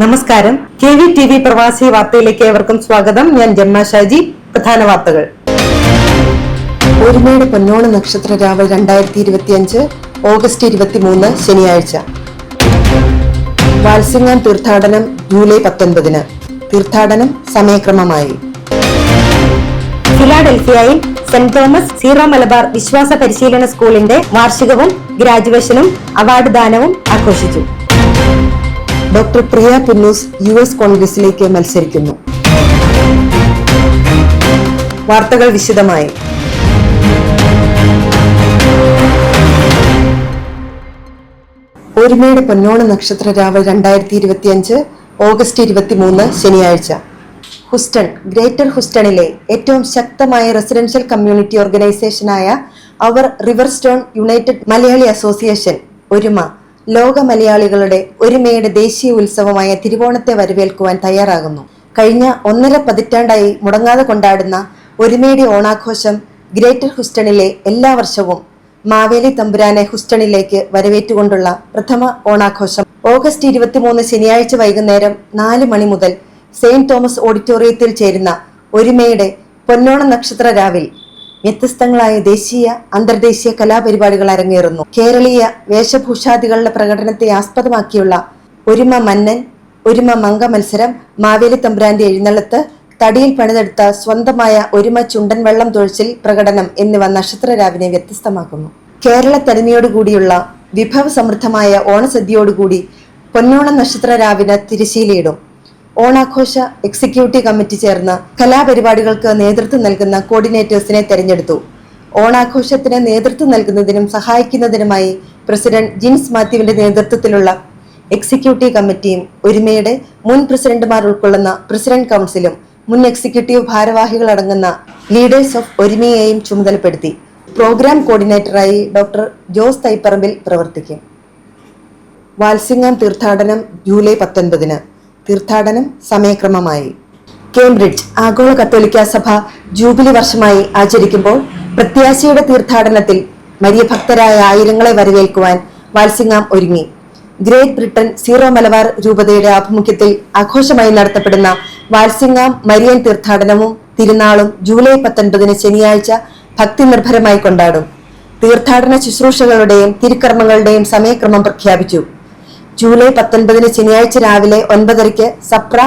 നമസ്കാരം. K V T V പ്രവാസി വാർത്തയിലേക്ക് ഏവർക്കും സ്വാഗതം. ഞാൻ ജന്മ ഷാജി. പ്രധാന വാർത്തകൾ. ഒരുമയുടെ പൊന്നോണ നക്ഷത്ര രാവ് രണ്ടായിരത്തി ഇരുപത്തിയഞ്ച് ഓഗസ്റ്റ് ഇരുപത്തിമൂന്ന് ശനിയാഴ്ച. വാത്സ്യങ്ങാൻ തീർത്ഥാടനം ജൂലൈ പത്തൊൻപതിന്. തീർത്ഥാടനം സമയക്രമമായി. ഫിലാഡൽഫിയയിൽ സെന്റ് തോമസ് സീറോ മലബാർ വിശ്വാസ പരിശീലന സ്കൂളിന്റെ വാർഷികവും ഗ്രാജുവേഷനും അവാർഡ് ദാനവും ആഘോഷിച്ചു. Doctor Priya Punnoose U S കോൺഗ്രസിലേക്ക് മത്സരിക്കുന്നു. വാർത്തകൾ വിശദമായി. ഒരുമയുടെ പൊന്നോണ നക്ഷത്ര രാവ് രണ്ടായിരത്തി ഇരുപത്തി അഞ്ച് ഓഗസ്റ്റ് ഇരുപത്തിമൂന്ന് ശനിയാഴ്ച. ഹുസ്റ്റൺ ഗ്രേറ്റർ ഹുസ്റ്റണിലെ ഏറ്റവും ശക്തമായ residential community ഓർഗനൈസേഷനായ our river stone united Malayali association Oruma. ലോക മലയാളികളുടെ ഒരുമയുടെ ദേശീയ ഉത്സവമായ തിരുവോണത്തെ വരവേൽക്കുവാൻ തയ്യാറാകുന്നു. കഴിഞ്ഞ ഒന്നര പതിറ്റാണ്ടായി മുടങ്ങാതെ കൊണ്ടാടുന്ന ഒരുമയുടെ ഓണാഘോഷം ഗ്രേറ്റർ ഹുസ്റ്റണിലെ എല്ലാ വർഷവും മാവേലി തമ്പുരാനെ ഹുസ്റ്റണിലേക്ക് വരവേറ്റുകൊണ്ടുള്ള പ്രഥമ ഓണാഘോഷം. ഓഗസ്റ്റ് ഇരുപത്തിമൂന്ന് ശനിയാഴ്ച വൈകുന്നേരം നാല് മണി മുതൽ സെയിന്റ് തോമസ് ഓഡിറ്റോറിയത്തിൽ ചേരുന്ന ഒരുമയുടെ പൊന്നോണ നക്ഷത്ര രാവിൽ വ്യത്യസ്തങ്ങളായ ദേശീയ അന്തർദേശീയ കലാപരിപാടികൾ അരങ്ങേറുന്നു. കേരളീയ വേഷഭൂഷാദികളുടെ പ്രകടനത്തെ ആസ്പദമാക്കിയുള്ള ഒരുമ മന്നൻ ഒരുമ മങ്ക മത്സരം മാവേലി തമ്പുരാന്റെ എഴുന്നള്ളത്ത് തടിയിൽ പണിതെടുത്ത സ്വന്തമായ ഒരുമ ചുണ്ടൻ വെള്ളം തൊഴിച്ചിൽ പ്രകടനം എന്നിവ നക്ഷത്ര രാവിനെ വ്യത്യസ്തമാക്കുന്നു. കേരള തനിമയോടുകൂടിയുള്ള വിഭവ സമൃദ്ധമായ ഓണസദ്യയോടുകൂടി പൊന്നോണ നക്ഷത്ര രാവിന് തിരശീലയിടും ഓണാഘോഷ എക്സിക്യൂട്ടീവ് കമ്മിറ്റി ചേർന്ന് കലാപരിപാടികൾക്ക് നേതൃത്വം നൽകുന്ന കോർഡിനേറ്റേഴ്സിനെ തെരഞ്ഞെടുത്തു. ഓണാഘോഷത്തിന് നേതൃത്വം നൽകുന്നതിനും സഹായിക്കുന്നതിനുമായി പ്രസിഡന്റ് ജിൻസ് മാത്യുവിന്റെ നേതൃത്വത്തിലുള്ള എക്സിക്യൂട്ടീവ് കമ്മിറ്റിയും ഒരുമയുടെ മുൻ പ്രസിഡന്റുമാർ ഉൾക്കൊള്ളുന്ന പ്രസിഡന്റ് കൗൺസിലും മുൻ എക്സിക്യൂട്ടീവ് ഭാരവാഹികൾ അടങ്ങുന്ന ലീഡേഴ്സ് ഓഫ് ഒരുമയെയും ചുമതലപ്പെടുത്തി. പ്രോഗ്രാം കോർഡിനേറ്ററായി ഡോക്ടർ ജോസ് തൈപ്പറമ്പിൽ പ്രവർത്തിക്കും. വാത്സിംഗം തീർത്ഥാടനം ജൂലൈ പത്തൊൻപതിന്. തീർത്ഥാടനം സമയക്രമമായി. കേംബ്രിഡ്ജ് ആഗോള കത്തോലിക്ക സഭ ജൂബിലി വർഷമായി ആചരിക്കുമ്പോൾ പ്രത്യാശയുടെ തീർത്ഥാടനത്തിൽ മരിയ ഭക്തരായ ആയിരങ്ങളെ വരവേൽക്കുവാൻ വാൽസിംഗാം ഒരുങ്ങി. ഗ്രേറ്റ് ബ്രിട്ടൻ സീറോ മലബാർ രൂപതയുടെ ആഭിമുഖ്യത്തിൽ ആഘോഷമായി നടത്തപ്പെടുന്ന വാൽസിംഗാം മരിയൻ തീർത്ഥാടനവും തിരുനാളും ജൂലൈ പത്തൊൻപതിന് ശനിയാഴ്ച ഭക്തി നിർഭരമായി കൊണ്ടാടും. തീർത്ഥാടന ശുശ്രൂഷകളുടെയും തിരുക്കർമ്മങ്ങളുടെയും സമയക്രമം പ്രഖ്യാപിച്ചു. ജൂലൈ പത്തൊൻപതിന് ശനിയാഴ്ച രാവിലെ ഒൻപതരയ്ക്ക് സപ്ര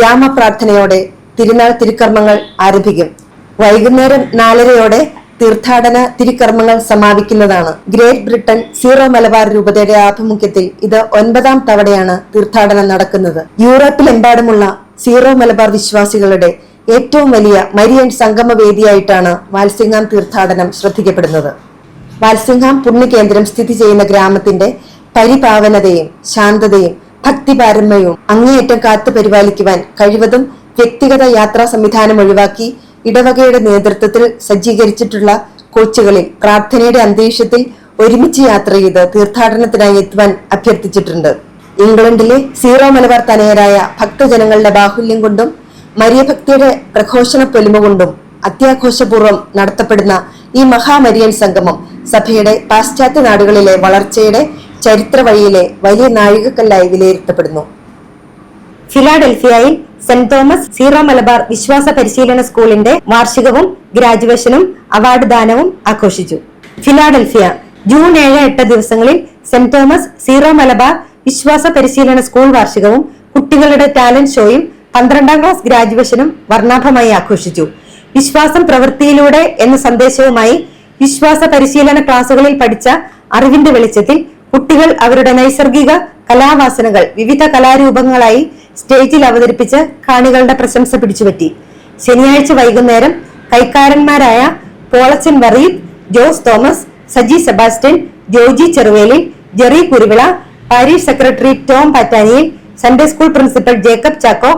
യാമ പ്രാർത്ഥനയോടെ തിരുനാൾ തിരുക്കർമ്മങ്ങൾ ആരംഭിക്കും. വൈകുന്നേരം നാലരയോടെ തീർത്ഥാടന തിരുക്കർമ്മങ്ങൾ സമാപിക്കുന്നതാണ്. ഗ്രേറ്റ് ബ്രിട്ടൻ സീറോ മലബാർ രൂപതയുടെ ആഭിമുഖ്യത്തിൽ ഇത് ഒൻപതാം തവണയാണ് തീർത്ഥാടനം നടക്കുന്നത്. യൂറോപ്പിലെമ്പാടുമുള്ള സീറോ മലബാർ വിശ്വാസികളുടെ ഏറ്റവും വലിയ മരിയൻ സംഗമ വേദിയായിട്ടാണ് വാൽസിംഗാം തീർത്ഥാടനം ശ്രദ്ധിക്കപ്പെടുന്നത്. വാൽസിംഗാം പുണ്യകേന്ദ്രം സ്ഥിതി ചെയ്യുന്ന ഗ്രാമത്തിന്റെ പരിപാവനതയും ശാന്തതയും ഭക്തിപാരമ്യവും അങ്ങേയറ്റം കാത്തു പരിപാലിക്കുവാൻ കഴിവതും വ്യക്തിഗത യാത്രാ സംവിധാനം ഒഴിവാക്കി ഇടവകയുടെ നേതൃത്വത്തിൽ സജ്ജീകരിച്ചിട്ടുള്ള കോച്ചുകളിൽ പ്രാർത്ഥനയുടെ അന്തരീക്ഷത്തിൽ ഒരുമിച്ച് യാത്ര ചെയ്ത് തീർത്ഥാടനത്തിനായി എത്തുവാൻ അഭ്യർത്ഥിച്ചിട്ടുണ്ട്. ഇംഗ്ലണ്ടിലെ സീറോ മലബാർ തനയരായ ഭക്തജനങ്ങളുടെ ബാഹുല്യം കൊണ്ടും മരിയഭക്തിയുടെ പ്രഘോഷണ പൊലിമ കൊണ്ടും അത്യാഘോഷപൂർവം നടത്തപ്പെടുന്ന ഈ മഹാമരിയൻ സംഗമം സഭയുടെ പാശ്ചാത്യ നാടുകളിലെ വളർച്ചയുടെ ചരിത്ര വഴിയിലെ വലിയ നാഴികക്കല്ലായി വിലയിരുത്തപ്പെടുന്നു. ഫിലാഡൽഫിയയിൽ സെന്റ് തോമസ് സീറോ മലബാർ വിശ്വാസ പരിശീലന സ്കൂളിന്റെ വാർഷികവും ഗ്രാജുവേഷനും അവാർഡ് ദാനവും ആഘോഷിച്ചു. ഫിലാഡൽഫിയ ജൂൺ ഏഴ് എട്ട് ദിവസങ്ങളിൽ സെന്റ് തോമസ് സീറോ മലബാർ വിശ്വാസ പരിശീലന സ്കൂൾ വാർഷികവും കുട്ടികളുടെ ടാലന്റ് ഷോയും പന്ത്രണ്ടാം ക്ലാസ് ഗ്രാജുവേഷനും വർണാഭമായി ആഘോഷിച്ചു. വിശ്വാസം പ്രവൃത്തിയിലൂടെ എന്ന സന്ദേശവുമായി വിശ്വാസ പരിശീലന ക്ലാസുകളിൽ പഠിച്ച അറിവിന്റെ വെളിച്ചത്തിൽ കുട്ടികൾ അവരുടെ നൈസർഗിക കലാവാസനകൾ വിവിധ കലാരൂപങ്ങളായി സ്റ്റേജിൽ അവതരിപ്പിച്ച് കാണികളുടെ പ്രശംസ പിടിച്ചുപറ്റി. ശനിയാഴ്ച വൈകുന്നേരം കൈക്കാരന്മാരായ Polachan Vareed Jose Thomas Saji Sebastian Joji Cheruvelil Jerry Kuruvilla parish secretary Tom Pattaniyil Sunday school principal Jacob Chacko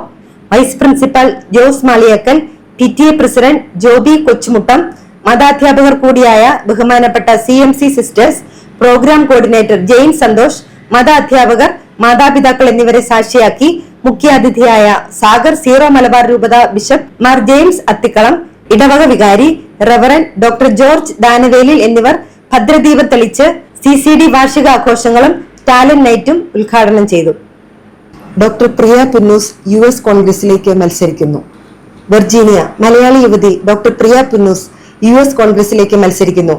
vice principal Jose Maliyakkal P T A president Joby Kochumuttam മതാധ്യാപകർ കൂടിയായ ബഹുമാനപ്പെട്ട C M C sisters programme coordinator Jain Santhosh മത അധ്യാപകർ മാതാപിതാക്കൾ എന്നിവരെ സാക്ഷിയാക്കി മുഖ്യാതിഥിയായ Sagar zero Malabar രൂപത bishop Mar James അത്തിക്കളം ഇടവക വികാരി റവറൻ ഡോക്ടർ ജോർജ് ദാനവേലിൽ എന്നിവർ ഭദ്രദീപം തെളിച്ച് സി സി ഡി വാർഷികാഘോഷങ്ങളും ടാലന്റ് നൈറ്റും ഉദ്ഘാടനം ചെയ്തു. Doctor Priya Punnoose U S കോൺഗ്രസിലേക്ക് മത്സരിക്കുന്നു. വെർജീനിയ മലയാളി യുവതി doctor Priya Punnoose U S കോൺഗ്രസിലേക്ക് മത്സരിക്കുന്നു.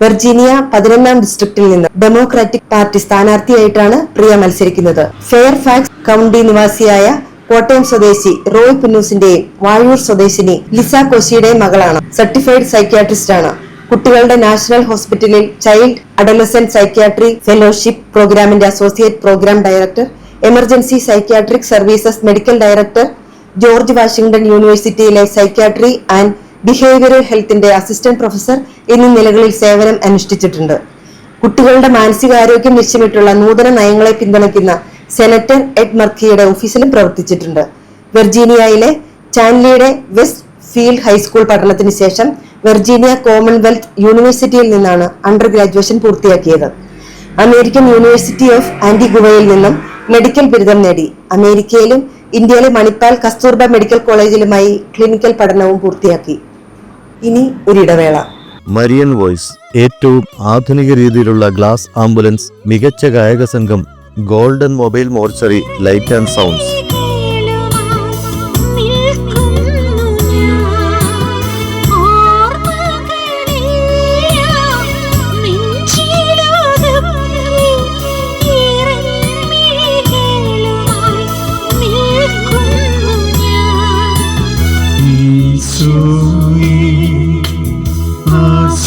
വെർജീനിയ പതിനൊന്നാം ഡിസ്ട്രിക്റ്റിൽ നിന്ന് ഡെമോക്രാറ്റിക് പാർട്ടി സ്ഥാനാർത്ഥിയായിട്ടാണ് പ്രിയ മത്സരിക്കുന്നത്. ഫെയർഫാക്സ് കൌണ്ടി നിവാസിയായ കോട്ടയം സ്വദേശി റോയ് പുന്നൂസിന്റെയും വാഴൂർ സ്വദേശിനി ലിസ കോശിയുടെയും മകളാണ്. സർട്ടിഫൈഡ് സൈക്യാട്രിസ്റ്റ് ആണ്. കുട്ടികളുടെ നാഷണൽ ഹോസ്പിറ്റലിൽ ചൈൽഡ് അഡലസെന്റ് സൈക്യാട്രി ഫെലോഷിപ്പ് പ്രോഗ്രാമിന്റെ associate programme director emergency psychiatric services medical director George Washington യൂണിവേഴ്സിറ്റിയിലെ സൈക്യാട്രി ആൻഡ് ബിഹേവിയറൽ ഹെൽത്തിന്റെ അസിസ്റ്റന്റ് പ്രൊഫസർ എന്നീ നിലകളിൽ സേവനം അനുഷ്ഠിച്ചിട്ടുണ്ട്. കുട്ടികളുടെ മാനസികാരോഗ്യം ലക്ഷ്യമിട്ടുള്ള നൂതന നയങ്ങളെ പിന്തുണയ്ക്കുന്ന സെനറ്റർ എഡ് മർക്കിയുടെ ഓഫീസിലും പ്രവർത്തിച്ചിട്ടുണ്ട്. വെർജീനിയയിലെ ചാൻലിയുടെ വെസ്റ്റ് ഫീൽഡ് ഹൈസ്കൂൾ പഠനത്തിന് ശേഷം വെർജീനിയ കോമൺവെൽത്ത് യൂണിവേഴ്സിറ്റിയിൽ നിന്നാണ് അണ്ടർ ഗ്രാജുവേഷൻ പൂർത്തിയാക്കിയത്. അമേരിക്കൻ യൂണിവേഴ്സിറ്റി ഓഫ് ആന്റിഗുവയിൽ നിന്നും മെഡിക്കൽ ബിരുദം നേടി. അമേരിക്കയിലും ഇന്ത്യയിലെ മണിപ്പാൽ കസ്തൂർബ മെഡിക്കൽ കോളേജിലുമായി ക്ലിനിക്കൽ പഠനവും പൂർത്തിയാക്കി. ഇനി ഒരിടവേള. Marian voice. ഏറ്റവും ആധുനിക രീതിയിലുള്ള ഗ്ലാസ് ആംബുലൻസ് മികച്ച ഗായക സംഘം golden mobile mortuary light and sounds.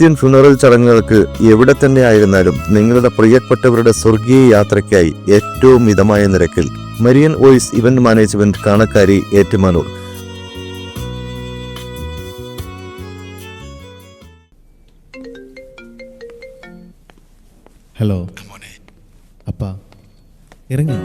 Christian funeral ചടങ്ങുകൾക്ക് എവിടെ തന്നെ ആയിരുന്നാലും നിങ്ങളുടെ പ്രിയപ്പെട്ടവരുടെ സ്വർഗീയ യാത്രയ്ക്കായി ഏറ്റവും മിതമായ നിരക്കിൽ Marian voice event management Kanakkari Ettumanoor. Hello. അപ്പ ഇറങ്ങി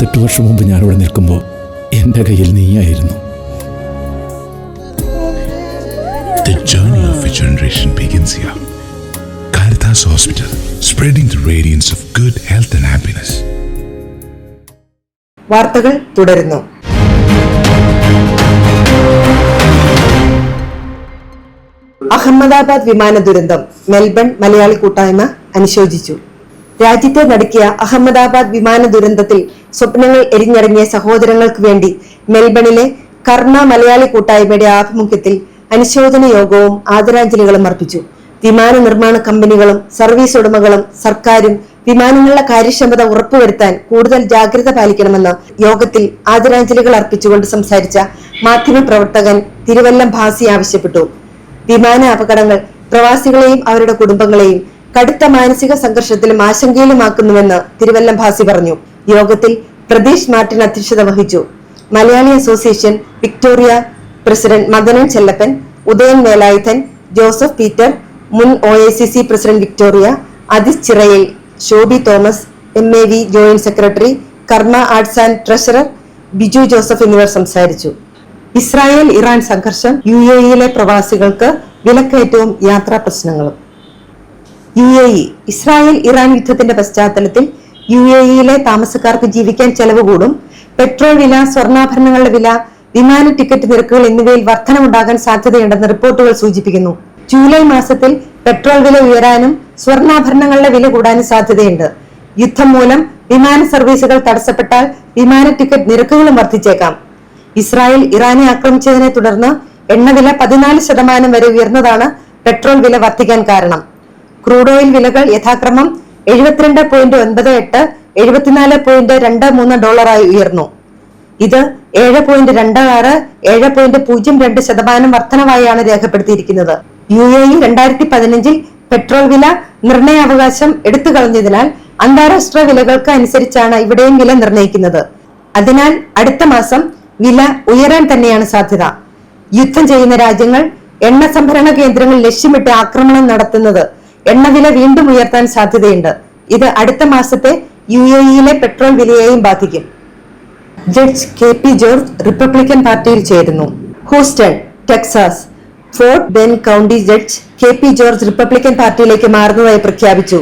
പത്തെട്ട് വർഷം മുമ്പ് ഞാനിവിടെ നിൽക്കുമ്പോൾ എന്റെ കയ്യിൽ നീയായിരുന്നു. വാർത്തകൾ തുടരുന്നു. അഹമ്മദാബാദ് വിമാന ദുരന്തം മെൽബൺ മലയാളി കൂട്ടായ്മ അനുശോചിച്ചു. രാജ്യത്തെ നടക്കിയ അഹമ്മദാബാദ് വിമാന ദുരന്തത്തിൽ സ്വപ്നങ്ങൾ എരിഞ്ഞിറങ്ങിയ സഹോദരങ്ങൾക്ക് വേണ്ടി മെൽബണിലെ കർമ്മ മലയാളി കൂട്ടായ്മയുടെ ആഭിമുഖ്യത്തിൽ അനുശോചന യോഗവും ആദരാഞ്ജലികളും അർപ്പിച്ചു. വിമാന നിർമ്മാണ കമ്പനികളും സർവീസ് ഉടമകളും സർക്കാരും വിമാനങ്ങളുടെ കാര്യക്ഷമത ഉറപ്പുവരുത്താൻ കൂടുതൽ ജാഗ്രത പാലിക്കണമെന്ന് യോഗത്തിൽ ആദരാഞ്ജലികൾ അർപ്പിച്ചുകൊണ്ട് സംസാരിച്ച മാധ്യമപ്രവർത്തകൻ തിരുവല്ലം ഭാസി ആവശ്യപ്പെട്ടു. വിമാന അപകടങ്ങൾ പ്രവാസികളെയും അവരുടെ കുടുംബങ്ങളെയും കടുത്ത മാനസിക സംഘർഷത്തിലും ആശങ്കയിലുമാക്കുന്നുവെന്ന് തിരുവല്ലം ഭാസി പറഞ്ഞു. യോഗത്തിൽ പ്രതീഷ് മാർട്ടിൻ അധ്യക്ഷത വഹിച്ചു. Malayali association Victoria president Madanan Chellappan Udayan Velayudhan Joseph Peter മുൻ ഒ പ്രസിഡന്റ് വിക്ടോറിയ അതിസ് ചിറയിൽ Shoby Thomas M A V joint secretary കർമ്മ arts and treasurer Biju Joseph എന്നിവർ സംസാരിച്ചു. ഇസ്രായേൽ ഇറാൻ സംഘർഷം യു എ പ്രവാസികൾക്ക് വിലക്കയറ്റവും യാത്രാ പ്രശ്നങ്ങളും. U A E. Israel Iran യുദ്ധത്തിന്റെ പശ്ചാത്തലത്തിൽ യു എ ഇയിലെ താമസക്കാർക്ക് ജീവിക്കാൻ ചെലവ് കൂടും. പെട്രോൾ വില സ്വർണാഭരണങ്ങളുടെ വില വിമാന ടിക്കറ്റ് നിരക്കുകൾ എന്നിവയിൽ വർധനമുണ്ടാകാൻ സാധ്യതയുണ്ടെന്ന് റിപ്പോർട്ടുകൾ സൂചിപ്പിക്കുന്നു. ജൂലൈ മാസത്തിൽ പെട്രോൾ വില ഉയരാനും സ്വർണാഭരണങ്ങളുടെ വില കൂടാനും സാധ്യതയുണ്ട്. യുദ്ധം മൂലം വിമാന സർവീസുകൾ തടസ്സപ്പെട്ടാൽ വിമാന ടിക്കറ്റ് നിരക്കുകളും വർദ്ധിച്ചേക്കാം. ഇസ്രായേൽ ഇറാനെ ആക്രമിച്ചതിനെ തുടർന്ന് എണ്ണവില പതിനാല് ശതമാനം വരെ ഉയർന്നതാണ് പെട്രോൾ വില വർദ്ധിക്കാൻ കാരണം. ക്രൂഡ് ഓയിൽ വിലകൾ യഥാക്രമം എഴുപത്തിരണ്ട് പോയിന്റ് ഒൻപത് എട്ട് എഴുപത്തിനാല് പോയിന്റ് രണ്ട് മൂന്ന് ഡോളറായി ഉയർന്നു. ഇത് ഏഴ് പോയിന്റ് രണ്ട് ആറ് ഏഴ് പോയിന്റ് പൂജ്യം രണ്ട് ശതമാനം വർധനവായാണ് രേഖപ്പെടുത്തിയിരിക്കുന്നത്. യു എ ഇ രണ്ടായിരത്തി പതിനഞ്ചിൽ പെട്രോൾ വില നിർണയാവകാശം എടുത്തു കളഞ്ഞതിനാൽ അന്താരാഷ്ട്ര വിലകൾക്ക് അനുസരിച്ചാണ് ഇവിടെയും വില നിർണയിക്കുന്നത് അതിനാൽ അടുത്ത മാസം വില ഉയരാൻ തന്നെയാണ് സാധ്യത. യുദ്ധം ചെയ്യുന്ന രാജ്യങ്ങൾ എണ്ണ സംഭരണ കേന്ദ്രങ്ങൾ ലക്ഷ്യമിട്ട് ആക്രമണം നടത്തുന്നത് എണ്ണവില വീണ്ടും ഉയർത്താൻ സാധ്യതയുണ്ട്. ഇത് അടുത്ത മാസത്തെ യു എ ഇയിലെ പെട്രോൾ വിലയെയും ബാധിക്കും. Judge K P George Republican പാർട്ടിയിൽ ചേരുന്നു. Houston Texas Fort Bend county judge K P George Republican പാർട്ടിയിലേക്ക് മാറുന്നതായി പ്രഖ്യാപിച്ചു.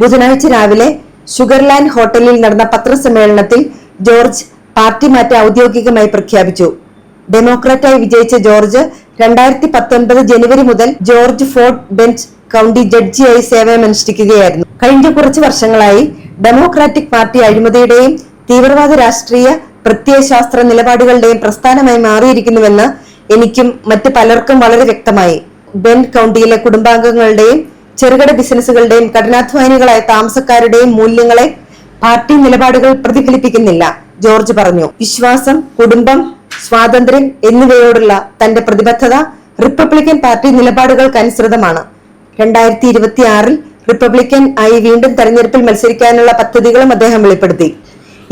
ബുധനാഴ്ച രാവിലെ ഷുഗർലാൻഡ് ഹോട്ടലിൽ നടന്ന പത്രസമ്മേളനത്തിൽ ജോർജ് പാർട്ടി മാറ്റം ഔദ്യോഗികമായി പ്രഖ്യാപിച്ചു. ഡെമോക്രാറ്റായി വിജയിച്ച ജോർജ് രണ്ടായിരത്തി പത്തൊൻപത് ജനുവരി മുതൽ ജോർജ് ഫോർട്ട് ബെഞ്ച് കൗണ്ടി ജഡ്ജിയായി സേവനമനുഷ്ഠിക്കുകയായിരുന്നു. കഴിഞ്ഞ കുറച്ച് വർഷങ്ങളായി ഡെമോക്രാറ്റിക് പാർട്ടി അഴിമതിയുടെയും തീവ്രവാദ രാഷ്ട്രീയ പ്രത്യയശാസ്ത്ര നിലപാടുകളുടെയും പ്രസ്ഥാനമായി മാറിയിരിക്കുന്നുവെന്ന് എനിക്കും മറ്റ് പലർക്കും വളരെ വ്യക്തമായി. ബെൻ കൗണ്ടിയിലെ കുടുംബാംഗങ്ങളുടെയും ചെറുകിട ബിസിനസ്സുകളുടെയും കഠിനാധ്വാനികളായ താമസക്കാരുടെയും മൂല്യങ്ങളെ പാർട്ടി നിലപാടുകൾ പ്രതിഫലിപ്പിക്കുന്നില്ല ജോർജ് പറഞ്ഞു. വിശ്വാസം കുടുംബം സ്വാതന്ത്ര്യം എന്നിവയോടുള്ള തന്റെ പ്രതിബദ്ധത റിപ്പബ്ലിക്കൻ പാർട്ടി നിലപാടുകൾക്കനുസൃതമാണ്. രണ്ടായിരത്തി ഇരുപത്തി ആറിൽ റിപ്പബ്ലിക്കൻ ആയി വീണ്ടും തെരഞ്ഞെടുപ്പിൽ മത്സരിക്കാനുള്ള പദ്ധതികളും അദ്ദേഹം വെളിപ്പെടുത്തി.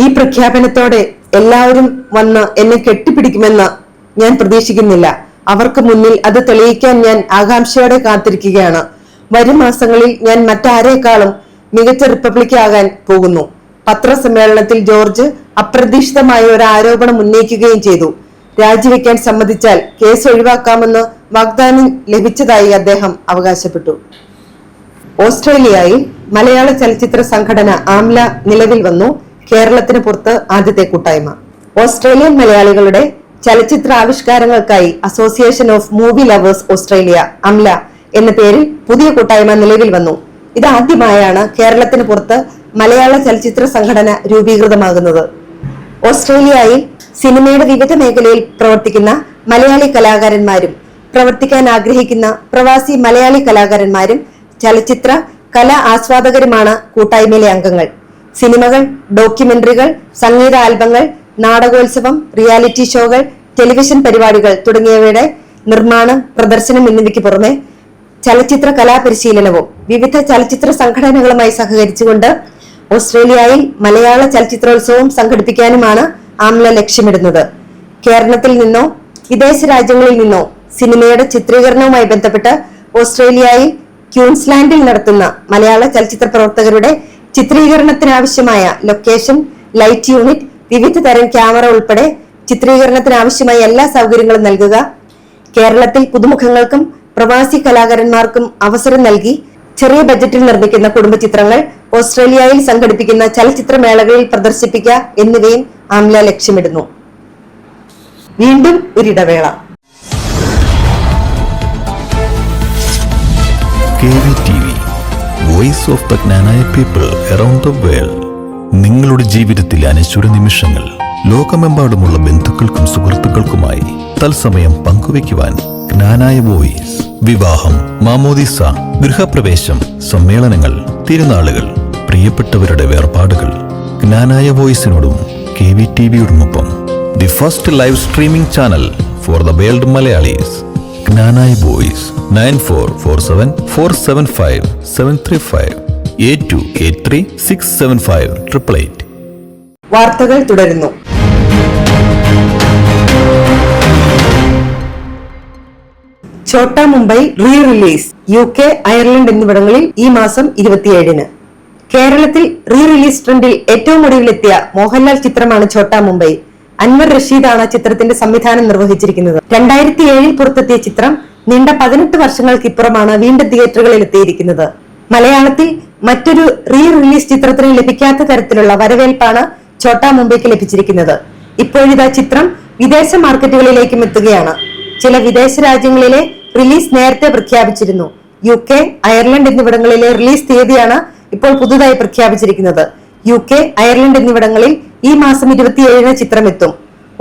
ഈ പ്രഖ്യാപനത്തോടെ എല്ലാവരും വന്ന് എന്നെ കെട്ടിപ്പിടിക്കുമെന്ന് ഞാൻ പ്രതീക്ഷിക്കുന്നില്ല. അവർക്ക് മുന്നിൽ അത് തെളിയിക്കാൻ ഞാൻ ആകാംക്ഷയോടെ കാത്തിരിക്കുകയാണ്. വരും മാസങ്ങളിൽ ഞാൻ മറ്റാരേക്കാളും മികച്ച റിപ്പബ്ലിക്കാകാൻ പോകുന്നു. പത്രസമ്മേളനത്തിൽ ജോർജ് അപ്രതീക്ഷിതമായ ഒരു ആരോപണം ഉന്നയിക്കുകയും ചെയ്തു. രാജിവെക്കാൻ സമ്മതിച്ചാൽ കേസ് ഒഴിവാക്കാമെന്ന് വാഗ്ദാനം ലഭിച്ചതായി അദ്ദേഹം അവകാശപ്പെട്ടു. ഓസ്ട്രേലിയയിൽ മലയാള ചലച്ചിത്ര സംഘടന ആംല നിലവിൽ വന്നു. കേരളത്തിന് പുറത്ത് ആദ്യത്തെ കൂട്ടായ്മ. ഓസ്ട്രേലിയൻ മലയാളികളുടെ ചലച്ചിത്ര ആവിഷ്കാരങ്ങൾക്കായി association of movie lovers Australia AMLA എന്ന പേരിൽ പുതിയ കൂട്ടായ്മ നിലവിൽ വന്നു. ഇതാദ്യമായാണ് കേരളത്തിന് പുറത്ത് മലയാള ചലച്ചിത്ര സംഘടന രൂപീകൃതമാകുന്നത്. ഓസ്ട്രേലിയയിൽ സിനിമയുടെ വിവിധ മേഖലയിൽ പ്രവർത്തിക്കുന്ന മലയാളി കലാകാരന്മാരും പ്രവർത്തിക്കാൻ ആഗ്രഹിക്കുന്ന പ്രവാസി മലയാളി കലാകാരന്മാരും ചലച്ചിത്ര കലാ ആസ്വാദകരുമാണ് കൂട്ടായ്മയിലെ അംഗങ്ങൾ. സിനിമകൾ ഡോക്യുമെന്ററികൾ സംഗീത ആൽബങ്ങൾ നാടകോത്സവം റിയാലിറ്റി ഷോകൾ ടെലിവിഷൻ പരിപാടികൾ തുടങ്ങിയവയുടെ നിർമ്മാണം പ്രദർശനം എന്നിവയ്ക്ക് പുറമെ ചലച്ചിത്ര കലാപരിശീലനവും വിവിധ ചലച്ചിത്ര സംഘടനകളുമായി സഹകരിച്ചുകൊണ്ട് ഓസ്ട്രേലിയയിൽ മലയാള ചലച്ചിത്രോത്സവം സംഘടിപ്പിക്കാനുമാണ് ആംല ലക്ഷ്യമിടുന്നത്. കേരളത്തിൽ നിന്നോ വിദേശ രാജ്യങ്ങളിൽ നിന്നോ സിനിമയുടെ ചിത്രീകരണവുമായി ബന്ധപ്പെട്ട് ഓസ്ട്രേലിയയിൽ ക്യൂൻസ്ലാൻഡിൽ നടത്തുന്ന മലയാള ചലച്ചിത്ര പ്രവർത്തകരുടെ ചിത്രീകരണത്തിനാവശ്യമായ ലൊക്കേഷൻ ലൈറ്റ് യൂണിറ്റ് വിവിധ തരം ക്യാമറ ഉൾപ്പെടെ ചിത്രീകരണത്തിനാവശ്യമായ എല്ലാ സൗകര്യങ്ങളും നൽകുക. കേരളത്തിൽ പുതുമുഖങ്ങൾക്കും പ്രവാസി കലാകാരന്മാർക്കും അവസരം നൽകി ചെറിയ ബജറ്റിൽ നിർമ്മിക്കുന്ന കുടുംബ ചിത്രങ്ങൾ ഓസ്ട്രേലിയയിൽ സംഘടിപ്പിക്കുന്ന ചലച്ചിത്രമേളകളിൽ പ്രദർശിപ്പിക്കുക എന്നിവയും ആംല ലക്ഷ്യമിടുന്നു. വീണ്ടും ഒരിടവേള. Voice of people around the world നിങ്ങളുടെ ജീവിതത്തിലെ അനശ്വര നിമിഷങ്ങൾ ലോകമെമ്പാടുമുള്ള ബന്ധുക്കൾക്കും സുഹൃത്തുക്കൾക്കുമായി തത്സമയം പങ്കുവയ്ക്കുവാൻ ജ്ഞാനായ വോയിസ്. വിവാഹം മാമോദിസ ഗൃഹപ്രവേശം സമ്മേളനങ്ങൾ തിരുനാളുകൾ പ്രിയപ്പെട്ടവരുടെ വേർപാടുകൾ. ജ്ഞാനായ വോയിസിനോടും K V T വിയോടുമൊപ്പം. The first live streaming channel for the world Malayalees. Knanaya voice. Nine four four seven four seven five seven three five. Eight two eight three six seven five triple eight. വാർത്തകൾ തുടരുന്നു. Chotta Mumbai re release U K Ireland എന്നിവിടങ്ങളിൽ ഈ മാസം ഇരുപത്തിയേഴിന്. കേരളത്തിൽ re release ട്രെൻഡിൽ ഏറ്റവും ഒടുവിലെത്തിയ മോഹൻലാൽ ചിത്രമാണ് ഛോട്ട മുംബൈ അൻവർ റഷീദാണ് ചിത്രത്തിന്റെ സംവിധാനം നിർവഹിച്ചിരിക്കുന്നത്. രണ്ടായിരത്തി ഏഴിൽ പുറത്തെത്തിയ ചിത്രം നീണ്ട പതിനെട്ട് വർഷങ്ങൾക്കിപ്പുറമാണ് വീണ്ടും തിയേറ്ററുകളിൽ എത്തിയിരിക്കുന്നത്. മലയാളത്തിൽ മറ്റൊരു റീ റിലീസ് ചിത്രത്തിന് ലഭിക്കാത്ത തരത്തിലുള്ള വരവേൽപ്പാണ് ഛോട്ടാ മുംബൈക്ക് ലഭിച്ചിരിക്കുന്നത്. ഇപ്പോഴിതാ ചിത്രം വിദേശ മാർക്കറ്റുകളിലേക്കും എത്തുകയാണ്. ചില വിദേശ രാജ്യങ്ങളിലെ റിലീസ് നേരത്തെ പ്രഖ്യാപിച്ചിരുന്നു. യു കെ അയർലൻഡ് എന്നിവിടങ്ങളിലെ റിലീസ് തീയതിയാണ് ഇപ്പോൾ പുതുതായി പ്രഖ്യാപിച്ചിരിക്കുന്നത്. യു കെ അയർലൻഡ് എന്നിവിടങ്ങളിൽ ഈ മാസം ഇരുപത്തിയേഴിന് ചിത്രം എത്തും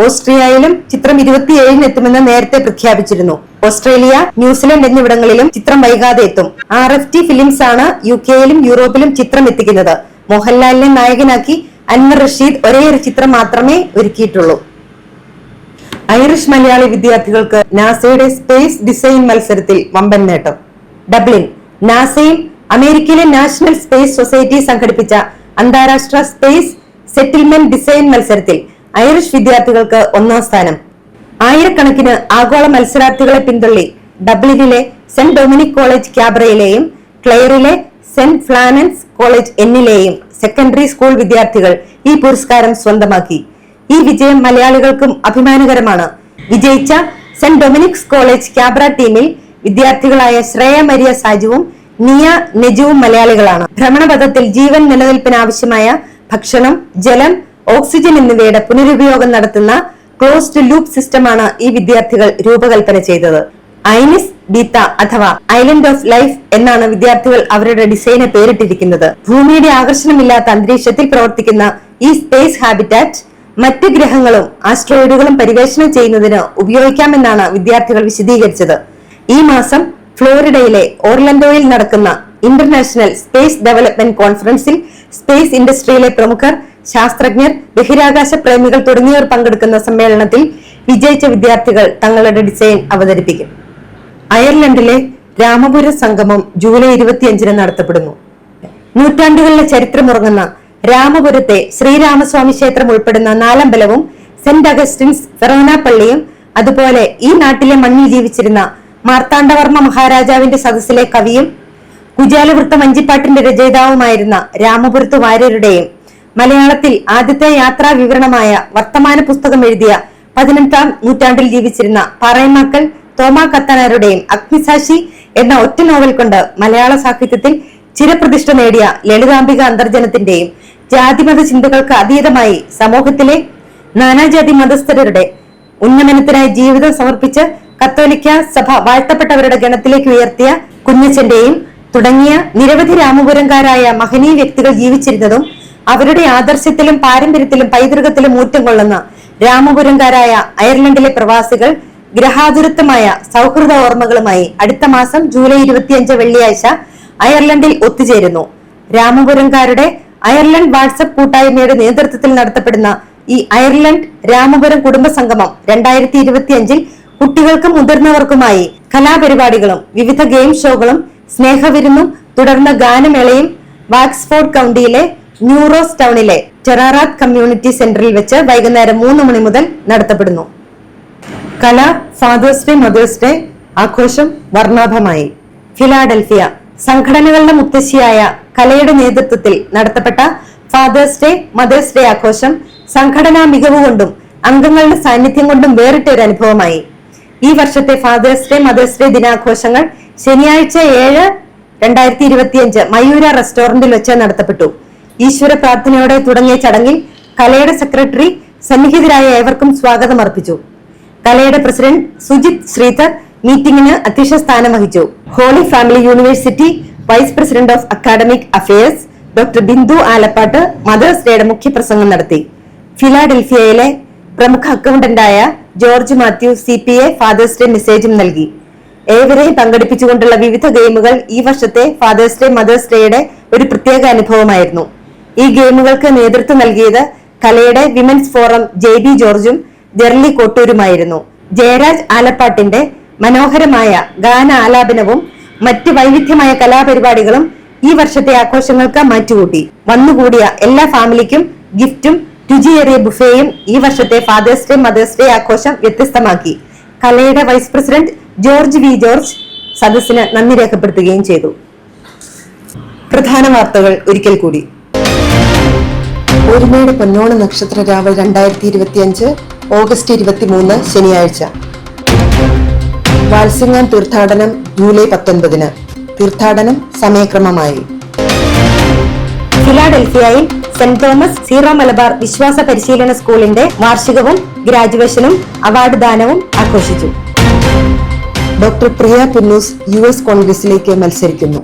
ഓസ്ട്രിയയിലും ചിത്രം ഇരുപത്തിയേഴിന് എത്തുമെന്ന് നേരത്തെ പ്രഖ്യാപിച്ചിരുന്നു. ഓസ്ട്രേലിയ ന്യൂസിലൻഡ് എന്നിവിടങ്ങളിലും ചിത്രം വൈകാതെ എത്തും. ആർ എഫ് ടി ഫിലിംസ് ആണ് യു കെയിലും യൂറോപ്പിലും ചിത്രം എത്തിക്കുന്നത്. മോഹൻലാലിനെ നായകനാക്കി അൻവർ റഷീദ് ഒരേയൊരു ഒരു ചിത്രം മാത്രമേ ഒരുക്കിയിട്ടുള്ളൂ. ഐറിഷ് മലയാളി വിദ്യാർത്ഥികൾക്ക് നാസയുടെ സ്പേസ് ഡിസൈൻ മത്സരത്തിൽ വമ്പൻ നേട്ടം. ഡബ്ലിൻ നാസയും അമേരിക്കയിലെ നാഷണൽ സ്പേസ് സൊസൈറ്റി സംഘടിപ്പിച്ച അന്താരാഷ്ട്ര സ്പേസ് സെറ്റിൽമെന്റ് ഡിസൈൻ മത്സരത്തിൽ ഐറിഷ് വിദ്യാർത്ഥികൾക്ക് ഒന്നാം സ്ഥാനം. ആയിരക്കണക്കിന് ആഗോള മത്സരാർത്ഥികളെ പിന്തള്ളി ഡബ്ലിനിലെ സെന്റ് ഡൊമിനിക് കോളേജ് ക്യാബ്രയിലെയും ക്ലെയറിലെ സെന്റ് ഫ്ലാനൻസ് കോളേജ് എന്നിലെയും സെക്കൻഡറി സ്കൂൾ വിദ്യാർത്ഥികൾ ഈ പുരസ്കാരം സ്വന്തമാക്കി. ഈ വിജയം മലയാളികൾക്കും അഭിമാനകരമാണ്. വിജയിച്ച സെന്റ് ഡൊമിനിക്സ് കോളേജ് ക്യാബ്ര ടീമിൽ വിദ്യാർത്ഥികളായ ശ്രേയ മരിയ സാജുവും നിയ നെജുവും മലയാളികളാണ്. ഭ്രമണപഥത്തിൽ ജീവൻ നിലനിൽപ്പിന് ആവശ്യമായ ഭക്ഷണം ജലം ഓക്സിജൻ എന്നിവയുടെ പുനരുപയോഗം നടത്തുന്ന ക്ലോസ്ഡ് ലൂപ്പ് സിസ്റ്റമാണ് ഈ വിദ്യാർത്ഥികൾ രൂപകൽപ്പന ചെയ്തത്. ഐനിസ് ബീത്ത അഥവാ ഐലൻഡ് ഓഫ് ലൈഫ് എന്നാണ് വിദ്യാർത്ഥികൾ അവരുടെ ഡിസൈനെ പേരിട്ടിരിക്കുന്നത്. ഭൂമിയുടെ ആകർഷണമില്ലാത്ത അന്തരീക്ഷത്തിൽ പ്രവർത്തിക്കുന്ന ഈ സ്പേസ് ഹാബിറ്റാറ്റ് മറ്റ് ഗ്രഹങ്ങളും ആസ്ട്രോയിഡുകളും പരിവേഷണം ചെയ്യുന്നതിന് ഉപയോഗിക്കാമെന്നാണ് വിദ്യാർത്ഥികൾ വിശദീകരിച്ചത്. ഈ മാസം ഫ്ലോറിഡയിലെ ഓർലൻഡോയിൽ നടക്കുന്ന ഇന്റർനാഷണൽ സ്പേസ് ഡെവലപ്മെന്റ് കോൺഫറൻസിൽ സ്പേസ് ഇൻഡസ്ട്രിയിലെ പ്രമുഖർ ശാസ്ത്രജ്ഞർ ബഹിരാകാശ പ്രേമികൾ തുടങ്ങിയവർ പങ്കെടുക്കുന്ന സമ്മേളനത്തിൽ വിജയിച്ച വിദ്യാർത്ഥികൾ തങ്ങളുടെ ഡിസൈൻ അവതരിപ്പിക്കും. അയർലൻഡിലെ രാമപുര സംഗമം ജൂലൈ ഇരുപത്തിയഞ്ചിന് നടത്തപ്പെടുന്നു. നൂറ്റാണ്ടുകളിലെ ചരിത്രമുറങ്ങുന്ന രാമപുരത്തെ ശ്രീരാമസ്വാമി ക്ഷേത്രം ഉൾപ്പെടുന്ന നാലമ്പലവും സെന്റ് അഗസ്റ്റിൻസ് ഫെറോന പള്ളിയും അതുപോലെ ഈ നാട്ടിലെ മണ്ണിൽ ജീവിച്ചിരുന്ന മാർത്താണ്ഡവർമ്മ മഹാരാജാവിന്റെ സദസ്സിലെ കവിയും കുജാലവൃത്ത മഞ്ചിപ്പാട്ടിന്റെ രചയിതാവുമായിരുന്ന രാമപുരത്ത് വാര്യരുടെയും മലയാളത്തിൽ ആദ്യത്തെ യാത്രാ വിവരണമായ വർത്തമാന പുസ്തകം എഴുതിയ പതിനെട്ടാം നൂറ്റാണ്ടിൽ ജീവിച്ചിരുന്ന പറയമാക്കൽ തോമാ കത്തനാരുടെയും അഗ്നിസാക്ഷി എന്ന ഒറ്റ നോവൽ കൊണ്ട് മലയാള സാഹിത്യത്തിൽ ചിരപ്രതിഷ്ഠ നേടിയ ലളിതാംബിക അന്തർജനത്തിന്റെയും ജാതിമത ചിന്തകൾക്ക് അതീതമായി സമൂഹത്തിലെ നാനാജാതി മതസ്ഥരുടെ ഉന്നമനത്തിനായി ജീവിതം സമർപ്പിച്ച് കത്തോലിക്ക സഭ വാഴ്ത്തപ്പെട്ടവരുടെ ഗണത്തിലേക്ക് ഉയർത്തിയ കുഞ്ഞച്ചന്റെയും തുടങ്ങിയ നിരവധി രാമപുരംകാരായ മഹനീയ വ്യക്തികൾ ജീവിച്ചിരുന്നതും അവരുടെ ആദർശത്തിലും പാരമ്പര്യത്തിലും പൈതൃകത്തിലും ഊറ്റം കൊള്ളുന്ന രാമപുരംകാരായ അയർലൻഡിലെ പ്രവാസികൾ ഗ്രഹാതുരത്വമായ സൗഹൃദ ഓർമ്മകളുമായി അടുത്ത മാസം ജൂലൈ ഇരുപത്തിയഞ്ച് വെള്ളിയാഴ്ച അയർലൻഡിൽ ഒത്തുചേരുന്നു. രാമപുരംകാരുടെ അയർലൻഡ് വാട്സപ്പ് കൂട്ടായ്മയുടെ നേതൃത്വത്തിൽ നടത്തപ്പെടുന്ന ഈ അയർലൻഡ് രാമപുരം കുടുംബ സംഗമം രണ്ടായിരത്തി ഇരുപത്തിയഞ്ചിൽ കുട്ടികൾക്കും മുതിർന്നവർക്കുമായി കലാപരിപാടികളും വിവിധ ഗെയിം ഷോകളും സ്നേഹവിരുന്നും തുടർന്ന് ഗാനമേളയും വാക്സ്ഫോർഡ് കൗണ്ടിയിലെ ന്യൂറോസ് ടൗണിലെ ടെറാറാത്ത് കമ്മ്യൂണിറ്റി സെന്ററിൽ വെച്ച് വൈകുന്നേരം മൂന്ന് മണി മുതൽ നടത്തപ്പെടുന്നു. കല ഫാദേഴ്സ് ഡേ മദേഴ്സ് ഡേ ആഘോഷം വർണാഭമായി. ഫിലാഡൽഫിയ സംഘടനകളുടെ മുത്തശ്ശിയായ കലയുടെ നേതൃത്വത്തിൽ നടത്തപ്പെട്ട ഫാദേഴ്സ് ഡേ മദേഴ്സ് ഡേ ആഘോഷം സംഘടനാ മികവ് കൊണ്ടും അംഗങ്ങളുടെ സാന്നിധ്യം കൊണ്ടും വേറിട്ടൊരു അനുഭവമായി. ഈ വർഷത്തെ ഫാദേഴ്സ് ഡേ മദേഴ്സ് ഡേ ദിനാഘോഷങ്ങൾ ശനിയാഴ്ച ഏഴ് രണ്ടായിരത്തി ഇരുപത്തിയഞ്ച് മയൂര റെസ്റ്റോറന്റിൽ വെച്ച് നടത്തപ്പെട്ടു. ഈശ്വര പ്രാർത്ഥനയോടെ തുടങ്ങിയ ചടങ്ങിൽ കലയുടെ സെക്രട്ടറി സന്നിഹിതരായ ഏവർക്കും സ്വാഗതം അർപ്പിച്ചു. കലയുടെ പ്രസിഡന്റ് സുജിത് ശ്രീധർ മീറ്റിംഗിന് അധ്യക്ഷ സ്ഥാനം വഹിച്ചു. Holy family university vice president of academic affairs doctor Bindu Alappatt mother's ഡേയുടെ മുഖ്യപ്രസംഗം നടത്തി. ഫിലാഡൽഫിയയിലെ പ്രമുഖ അക്കൗണ്ടന്റായ George Mathew C P A father's day മെസ്സേജും നൽകി. ഏവരെയും പങ്കെടുപ്പിച്ചുകൊണ്ടുള്ള വിവിധ ഗെയിമുകൾ ഈ വർഷത്തെ ഫാദേഴ്സ് ഡേ മദേഴ്സ് ഡേയുടെ ഒരു പ്രത്യേക അനുഭവമായിരുന്നു. ഈ ഗെയിമുകൾക്ക് നേതൃത്വം നൽകിയത് കലയുടെ വിമൻസ് ഫോറം ജെ ബി ജോർജും ജെർലി കോട്ടൂരുമായിരുന്നു. ജയരാജ് ആലപ്പാട്ടിന്റെ മനോഹരമായ ഗാന ആലാപനവും മറ്റ് വൈവിധ്യമായ കലാപരിപാടികളും ഈ വർഷത്തെ ആഘോഷങ്ങൾക്ക് മാറ്റുകൂട്ടി. വന്നുകൂടിയ എല്ലാ ഫാമിലിക്കും ഗിഫ്റ്റും രുചിയേറിയ ബുഫേയും ഈ വർഷത്തെ ഫാദേഴ്സ് ഡേ മദേഴ്സ് ഡേ ആഘോഷം വ്യത്യസ്തമാക്കി. കലയുടെ vice president George V. George സദസ്സിന് നന്ദി രേഖപ്പെടുത്തുകയും ചെയ്തു. പ്രധാന വാർത്തകൾ ഒരിക്കൽ കൂടി. ഒരുമയുടെ പൊന്നോണ നക്ഷത്ര രാവ് രണ്ടായിരത്തി ഇരുപത്തിയഞ്ച് ഓഗസ്റ്റ് ഇരുപത്തിമൂന്ന് ശനിയാഴ്ച. വാത്സ്യങ്ങാൻ തീർത്ഥാടനം ജൂലൈ പത്തൊൻപതിന്. തീർത്ഥാടനം സമയക്രമമായി. ഫിലാഡൽഫിയയിൽ സെന്റ് തോമസ് സീറോ മലബാർ വിശ്വാസ പരിശീലന സ്കൂളിന്റെ വാർഷികവും ഗ്രാജുവേഷനും അവാർഡ് ദാനവും ആഘോഷിച്ചു. Doctor Priya Punnoose U S കോൺഗ്രസിലേക്ക് മത്സരിക്കുന്നു.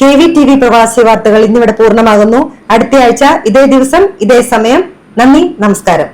കെ വി ടി വി പ്രവാസി വാർത്തകൾ ഇന്നിവിടെ പൂർണമാകുന്നു. അടുത്തയാഴ്ച ഇതേ ദിവസം ഇതേ സമയം. നന്ദി നമസ്കാരം.